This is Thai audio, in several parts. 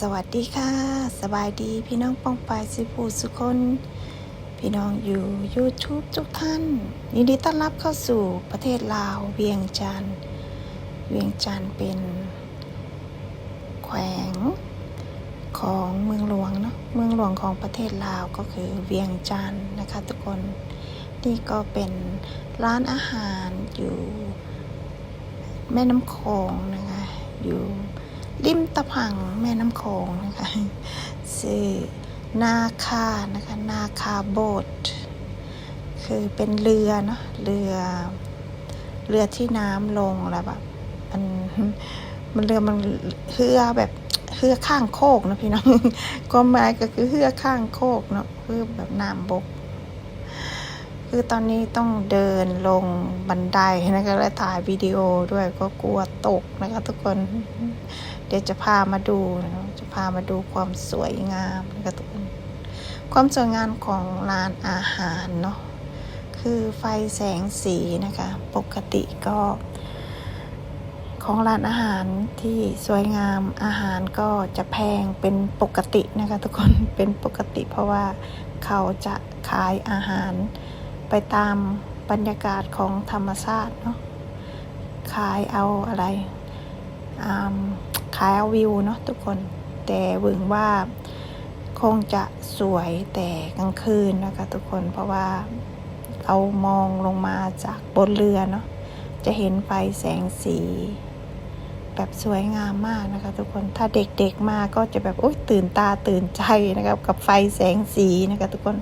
สวัสดีค่ะ สบายดีพี่น้องป้องปายสิผู้สุคน พี่น้องอยู่ YouTube ทุกท่านยินดีต้อนรับเข้าสู่ประเทศลาวเวียงจันทร์เวียงจันทร์เป็น แขวงของเมืองหลวงเนาะเมืองหลวงของประเทศลาวก็คือเวียงจันทร์นะคะทุกคนนี่ก็เป็นร้านอาหารอยู่แม่น้ำโขงนะคะอยู่ริม พังแม่น้ำโขงนะคะชื่อนาคานะคะนาคาโบสคือเป็นเรือเนาะเรือเรือที่น้ำลงแล้วแบบมันมันเรือมันเฮือแบบเฮือข้างโคกนะพี่น้องก็หมายก็คือเฮือข้างโคกเนาะคือแบบน้ำบก คือตอนนี้ต้องเดินลงบันไดนะคะ และถ่ายวิดีโอด้วยก็กลัวตกนะคะ ทุกคน เดี๋ยวจะพามาดูนะจะพามาดูความสวยงามนะคะทุกคน ความสวยงามของร้านอาหารเนาะ คือไฟแสงสีนะคะ ปกติก็ ของร้านอาหารที่สวยงามอาหารก็จะแพงเป็นปกตินะคะ ทุกคน เป็นปกติเพราะว่าเขาจะขายอาหาร ไปตามบรรยากาศของธรรมชาติเนาะขายเอาอะไรขายเอาวิวเนาะทุกคน แต่หวึงว่าคงจะสวยแต่กลางคืนนะคะทุกคนเพราะว่าเรามองลงมาจากบนเรือเนาะจะเห็นไฟแสงสี แบบสวยงามมากนะคะ ทุกคนถ้าเด็กๆมาก็จะแบบโอ๊ยตื่นตาตื่นใจนะครับกับไฟแสงสีนะคะทุกคน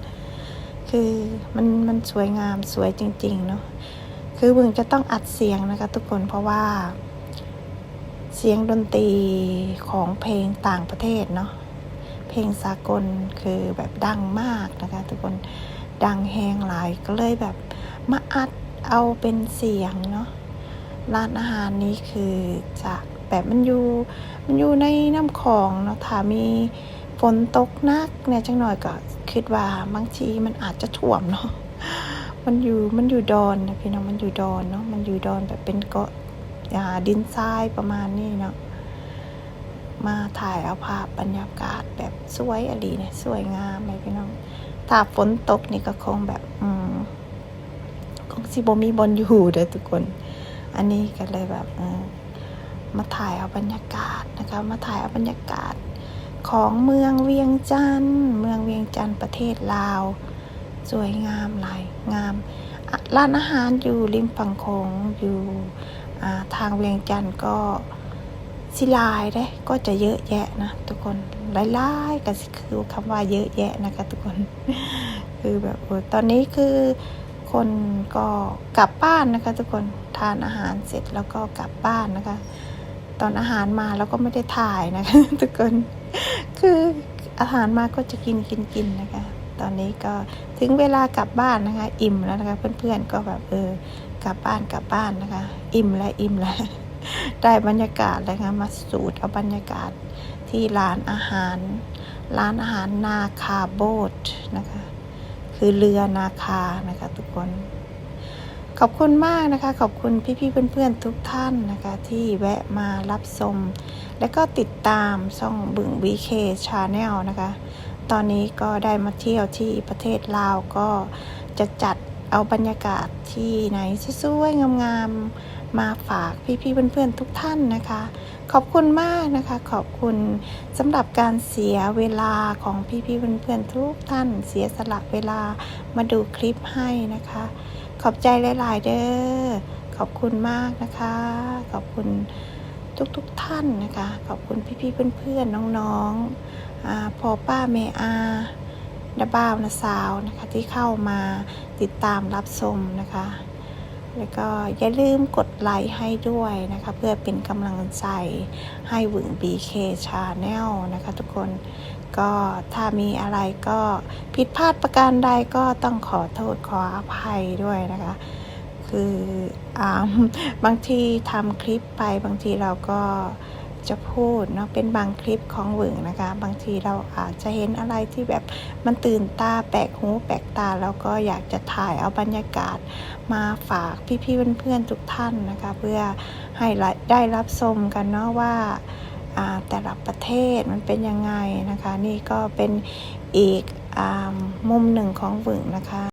คือมันมันสวยงามสวยจริง ๆ เนาะคือบึงจะต้องอัดเสียงนะคะ ทุกคนเพราะว่า เสียงดนตรีของเพลงต่างประเทศเนาะเพลงสากลคือแบบดังมากนะคะ ทุกคนดังแหงหลายก็เลยแบบมาอัดเอาเป็นเสียงเนาะร้านอาหารนี้คือจะแบบมันอยู่มันอยู่ในน้ำคลองเนาะถ้ามี ฝนตกหนักเนี่ยจังหน่อยก็คิดว่าบางทีมันอาจจะท่วมเนาะมันอยู่มันอยู่ดอนนะพี่น้องมันอยู่ดอนเนาะมันอยู่ดอนแบบเป็นเกาะดินทรายประมาณนี้เนาะมาถ่ายเอาภาพบรรยากาศแบบสวยอดีเนี่ยสวยงามเลยพี่น้องถ้าฝนตกนี่ก็คงแบบอืมคงสิบมีบนอยู่เด้อทุกคน อันนี้ก็เลยแบบมาถ่ายเอาบรรยากาศนะคะ มาถ่ายเอาบรรยากาศ ของเมืองเวียงจันทร์เมืองเวียงจันทร์ประเทศลาว สวยงามหลายงาม ร้านอาหารอยู่ริมฝั่งโขงอยู่อ่ทางเวียงจันทร์ก็สิลายได้ก็จะเยอะแยะนะทุกคนหลายๆก็คือคำว่าเยอะแยะนะคะทุกคน คือแบบโอ้ตอนนี้คือคนก็กลับบ้านนะคะ ทุกคนทานอาหารเสร็จแล้วก็กลับบ้านนะคะ ตอนอาหารมาแล้วก็ไม่ได้ถ่ายนะคะทุกคนคืออาหารมาก็จะกินกินกินนะคะ ตอนนี้ก็ถึงเวลากลับบ้านนะคะ อิ่มแล้วนะคะ เพื่อนๆก็แบบเออกลับบ้านกลับบ้านนะคะ อิ่มและอิ่มและได้บรรยากาศเลยค่ะมาสูตรเอาบรรยากาศที่ร้านอาหาร ร้านอาหารนาคาโบสนะคะ คือเรือนาคานะคะทุกคน ขอบคุณมากนะคะ ขอบคุณพี่ๆเพื่อนๆทุกท่านนะคะ ที่แวะมารับชมและก็ติดตามช่องบึง BK Channel นะคะ ตอนนี้ก็ได้มาเที่ยวที่ประเทศลาวก็จะจัดเอาบรรยากาศที่ไหนสวยๆงามๆมาฝากพี่ๆเพื่อนๆทุกท่านนะคะ ขอบคุณมากนะคะ ขอบคุณสำหรับการเสียเวลาของพี่ๆเพื่อนๆทุกท่าน เสียสละเวลามาดูคลิปให้นะคะ ขอบใจหลาย ๆ เด้อ ขอบคุณมากนะคะ ขอบคุณทุกๆทท่านนะคะ ขอบคุณพี่ๆ เพื่อนๆ น้องๆอาพอป้าเมอาดาบ้าวนาสาวนะคะที่เข้ามาติดตามรับชมนะคะ แล้วก็อย่าลืมกดไลค์ให้ด้วยนะคะ เพื่อเป็นกำลังใจให้หวึง BK Channel นะคะทุกคนก็ถ้ามีอะไรก็ผิดพลาดประการใดก็ต้องขอโทษขออภัยด้วยนะคะ คืออบางทีทำคลิปไปบางทีเราก็ จะพูดเนาะเป็นบางคลิปของหวึงนะคะ บางทีเราอาจจะเห็นอะไรที่แบบมันตื่นตาแปลกหูแปลกตาแล้วก็อยากจะถ่ายเอาบรรยากาศมาฝากพี่ๆเพื่อนๆทุกท่านนะคะ เพื่อให้ได้รับชมกันเนาะว่าแต่ละประเทศมันเป็นยังไงนะคะ นี่ก็เป็นอีกอมุมหนึ่งของบึงนะคะ